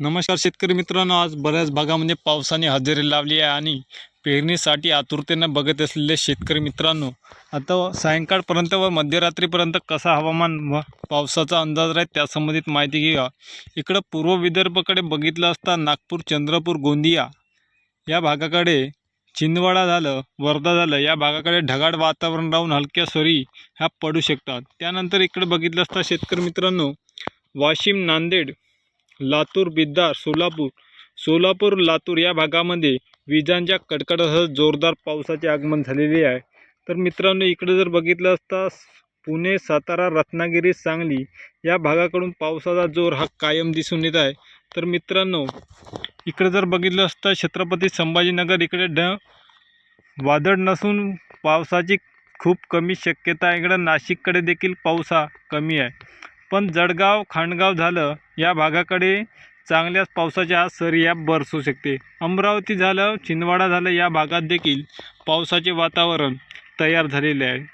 नमस्कार शेतकरी मित्रांनो आज बऱ्याच भागामध्ये पावसाने हजेरी लावली आहे आणि पेरणीसाठी आतुरतेनं बघत असलेले शेतकरी मित्रांनो आता सायंकाळपर्यंत व मध्यरात्रीपर्यंत कसा हवामान व पावसाचा अंदाज राहील त्यासंबंधित माहिती घेऊया. इकडं पूर्व विदर्भाकडे बघितलं असता नागपूर चंद्रपूर गोंदिया या भागाकडे छिंदवाडा झालं वर्धा झालं या भागाकडे ढगाळ वातावरण राहून हलक्या सरी ह्या पडू शकतात. त्यानंतर इकडे बघितलं असता शेतकरी मित्रांनो वाशिम नांदेड लातूर बिद्दार सोलापूर सोलापूर लातूर या भागामध्ये विजांच्या कडकडासह जोरदार पावसाचे आगमन झालेले आहे. तर मित्रांनो इकडे जर बघितलं असता पुणे सातारा रत्नागिरी सांगली या भागाकडून पावसाचा जोर हा कायम दिसून येत आहे. तर मित्रांनो इकडे जर बघितलं असतं छत्रपती संभाजीनगर इकडे ढ वादळ नसून पावसाची खूप कमी शक्यता आहे. इकडं नाशिककडे देखील पाऊस हा कमी आहे. पण जळगाव खांडगाव झालं या भागाकडे चांगल्याच पावसाच्या सरी या बरसू शकते. अमरावती झालं छिंदवाडा झालं या भागात देखील पावसाचे वातावरण तयार झालेले आहे.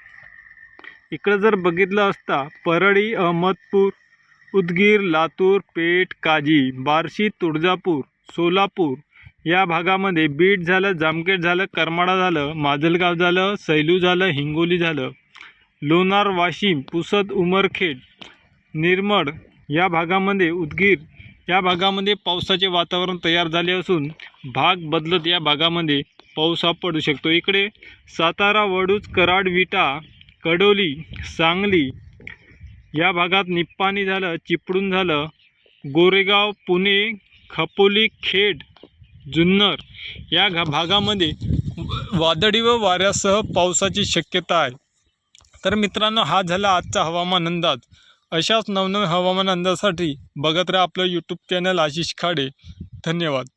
इकडं जर बघितलं असता परळी अहमदपूर उदगीर लातूर पेठ काजी बार्शी तुळजापूर सोलापूर या भागामध्ये बीड झालं जामखेड झालं करमाडा झालं माजलगाव झालं सैलू झालं हिंगोली झालं लोणार वाशिम पुसद उमरखेड निर्मळ या भागामध्ये उदगीर या भागामध्ये पावसाचे वातावरण तयार झाले असून भाग बदलत या भागामध्ये पाऊस हा पडू शकतो. इकडे सातारा वडूज कराड विटा कडोली सांगली या भागात निप्पाणी झालं चिपळूण झालं गोरेगाव पुणे खपोली खेड जुन्नर या घा भागामध्ये वादळी व वाऱ्यासह पावसाची शक्यता आहे. तर मित्रांनो हा झाला आजचा हवामान अंदाज. अशाच नवनवीन हवामान अंदाजासाठी बघत राहा आपलं यूट्यूब चॅनल आशिष खाडे. धन्यवाद.